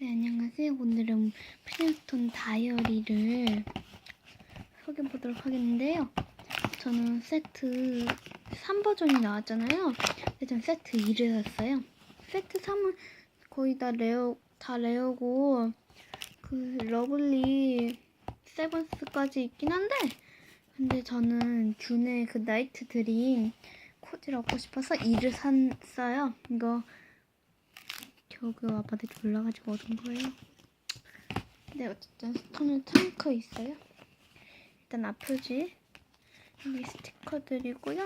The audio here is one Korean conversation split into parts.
네, 안녕하세요. 오늘은 프린스톤 다이어리를 소개해 보도록 하겠는데요. 저는 세트 3 버전이 나왔잖아요. 근데 전 세트 2를 샀어요. 세트 3은 거의 다 레어, 다 레어고, 그, 러블리 세븐스까지 있긴 한데, 근데 저는 균의 그 나이트 드림 코디를 얻고 싶어서 2를 샀어요. 이거 겨우 아빠들이 몰라가지고 얻은 거예요. 네, 어쨌든 스톤은 탱크 있어요. 일단 앞표지 여기 스티커들이고요.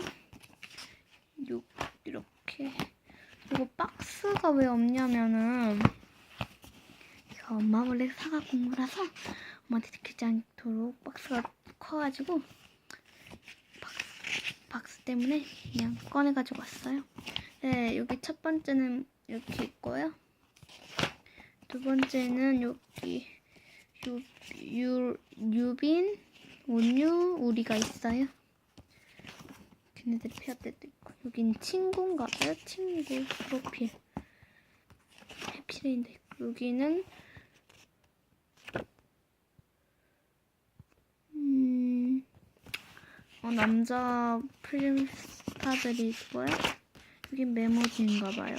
요 이렇게 이거 박스가 왜 없냐면은 이거 엄마 몰래 사갖고 온 거라서 엄마한테 들키지 않도록 박스가 커가지고 박스, 박스 때문에 그냥 꺼내가지고 왔어요. 네, 여기 첫 번째는 이렇게 있고요. 두 번째는 여기 유, 유, 유빈, 온유, 우리가 있어요. 걔네들이 피할 때도 있고 여긴 친구인가 봐요. 친구 프로필 해피레인도 있고 여기는 음, 어, 남자 프린스타들이 있고요. 여긴 메모지인가 봐요.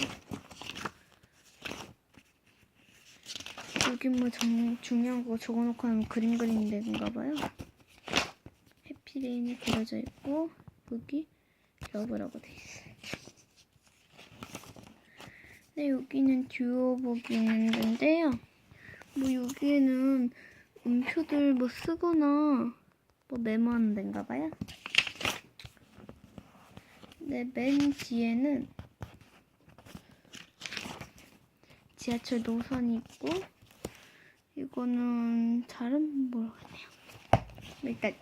여기 뭐 정, 중요한 거 적어놓고 하면 그림 그리는 데인가 봐요. 해피레인이 그려져 있고 여기 러브라고 돼 있어요. 네, 여기는 듀오북이 있는 데인데요. 뭐 여기에는 음표들 뭐 쓰거나 뭐 메모하는 데인가 봐요. 네, 맨 뒤에는 지하철 노선이 있고 이거는 잘은 모르겠네요. 일단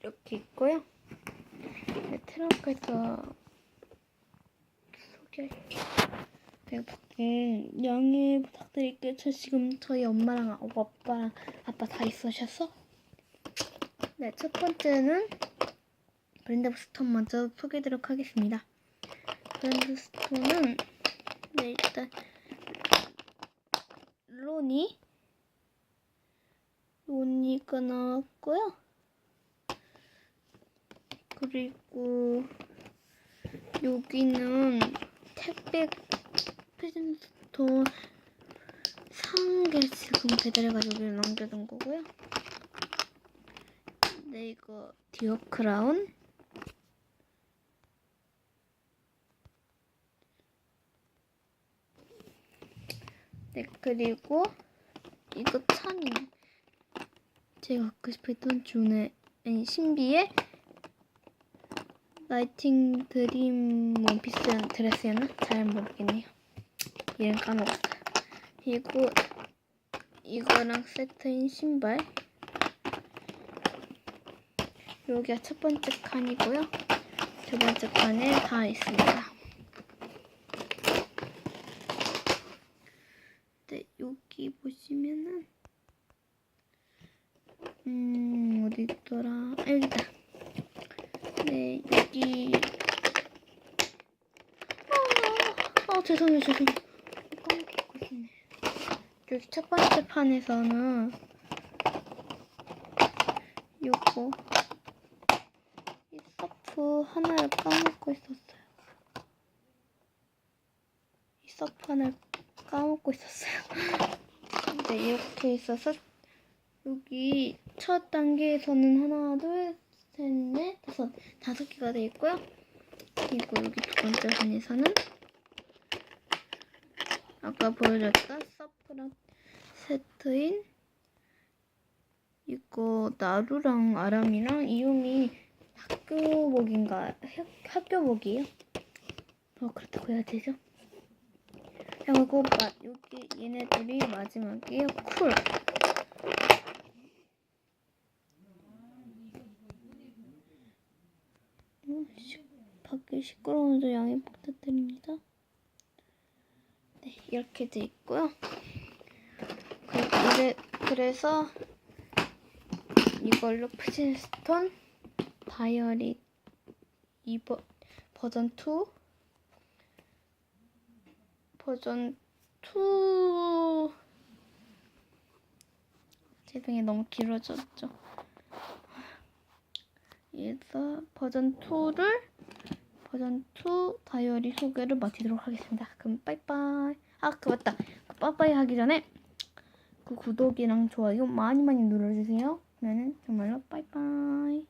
이렇게 있고요. 네, 트렁크에서 소개할게요. 내가 밖에 양해 부탁드릴게요. 저 지금 저희 엄마랑 아빠랑 아빠 다 있으셔서 네, 첫 번째는 브랜드 스톤 먼저 소개해드리도록 하겠습니다. 브랜드 스톤은 네, 일단 로니 로니가 나왔고요. 그리고 여기는 택배 상개 지금 배달해가지고 여기 남겨둔 거고요. 네 이거 디어 크라운 네 그리고 이거 찬이 제가 갖고 싶었던 준의 아니 신비의 라이팅 드림 원피스 드레스였나? 잘 모르겠네요. 이름 까먹었어요. 그리고 이거랑 세트인 신발 여기가 첫 번째 칸이고요. 두 번째 칸에 다 있습니다. 네, 여기 보시면은 음 어디 있더라? 아, 여기다. 네, 여기 아, 아 죄송해요, 죄송해요. 까먹고 있네. 여기 첫 번째 판에서는 요거 이 서프 하나를 까먹고 있었어요. 이 서프 하나를 까먹고 있었어요. 네, 이렇게 있어서 여기 첫 단계에서는 하나, 둘, 셋, 넷, 다섯, 다섯 개가 돼 있고요. 그리고 여기 두 번째 판에서는 아까 보여줬던 서프랑 세트인 이거 나루랑 아람이랑 이용이 학교복인가 학- 학교복이에요? 어 그렇다고 해야 되죠? 그리고 마, 여기 얘네들이 마지막이에요. 쿨. 어, 시, 밖에 시끄러워서 양해 부탁드립니다. 네, 이렇게 돼 있고요. 그, 이래, 그래서 이걸로 프진스톤 다이어리 2버, 버전 2 버전 2 죄송해요. 너무 길어졌죠. 그래서 버전 2를 버전 2 다이어리 소개를 마치도록 하겠습니다. 그럼 빠이빠이. 아, 그 맞다. 그 빠이빠이 하기 전에 그 구독이랑 좋아요 많이 많이 눌러주세요. 그러면은 정말로 빠이빠이.